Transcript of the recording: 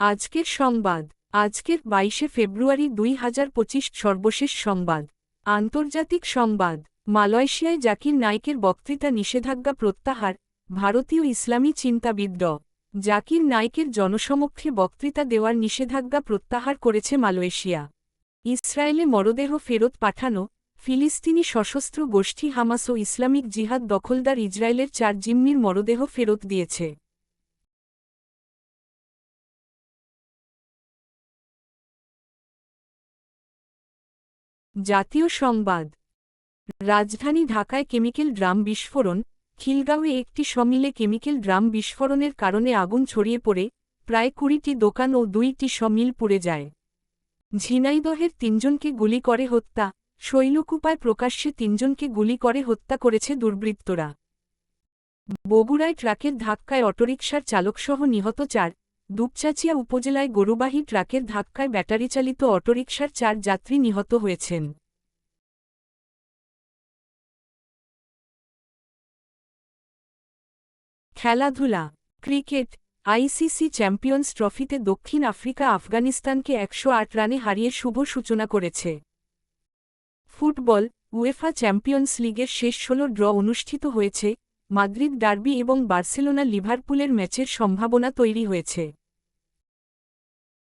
আজকের সংবাদ। আজকের বাইশে ফেব্রুয়ারি দুই হাজার পঁচিশ সর্বশেষ সংবাদ। আন্তর্জাতিক সংবাদ। মালয়েশিয়ায় জাকির নাইকের বক্তৃতা নিষেধাজ্ঞা প্রত্যাহার। ভারতীয় ইসলামী চিন্তাবিদ ড জাকির নাইকের জনসমক্ষে বক্তৃতা দেওয়ার নিষেধাজ্ঞা প্রত্যাহার করেছে মালয়েশিয়া। ইসরায়েলে মরদেহ ফেরত পাঠানো। ফিলিস্তিনি সশস্ত্র গোষ্ঠী হামাস ও ইসলামিক জিহাদ দখলদার ইসরায়েলের চার জিম্মির মরদেহ ফেরত দিয়েছে। জাতীয় সংবাদ। রাজধানী ঢাকায় কেমিক্যাল ড্রাম বিস্ফোরণ, খিলগাঁওয়ে একটি সমিলে কেমিক্যাল ড্রাম বিস্ফোরণের কারণে আগুন ছড়িয়ে পড়ে, প্রায় কুড়িটি দোকান ও দুইটি সমিল পুড়ে যায়। ঝিনাইদহের তিনজনকে গুলি করে হত্যা, শৈলকুপায় প্রকাশ্যে তিনজনকে গুলি করে হত্যা করেছে দুর্বৃত্তরা। বগুড়ায় ট্রাকের ধাক্কায় অটোরিকশার চালকসহ নিহত চার দুপচাচিয়া উপজেলায় গরুবাহী ট্রাকের ধাক্কায় ব্যাটারিচালিত অটোরিকশার চার যাত্রী নিহত হয়েছেন। খেলাধুলা, ক্রিকেট, আইসিসি চ্যাম্পিয়ন্স ট্রফিতে দক্ষিণ আফ্রিকা আফগানিস্তানকে একশো আট রানে হারিয়ে শুভ সূচনা করেছে। ফুটবল, উয়েফা চ্যাম্পিয়ন্স লিগের শেষ ষোলো ড্র অনুষ্ঠিত হয়েছে মাদ্রিদ ডার্বি এবং বার্সেলোনা লিভারপুলের ম্যাচের সম্ভাবনা তৈরি হয়েছে।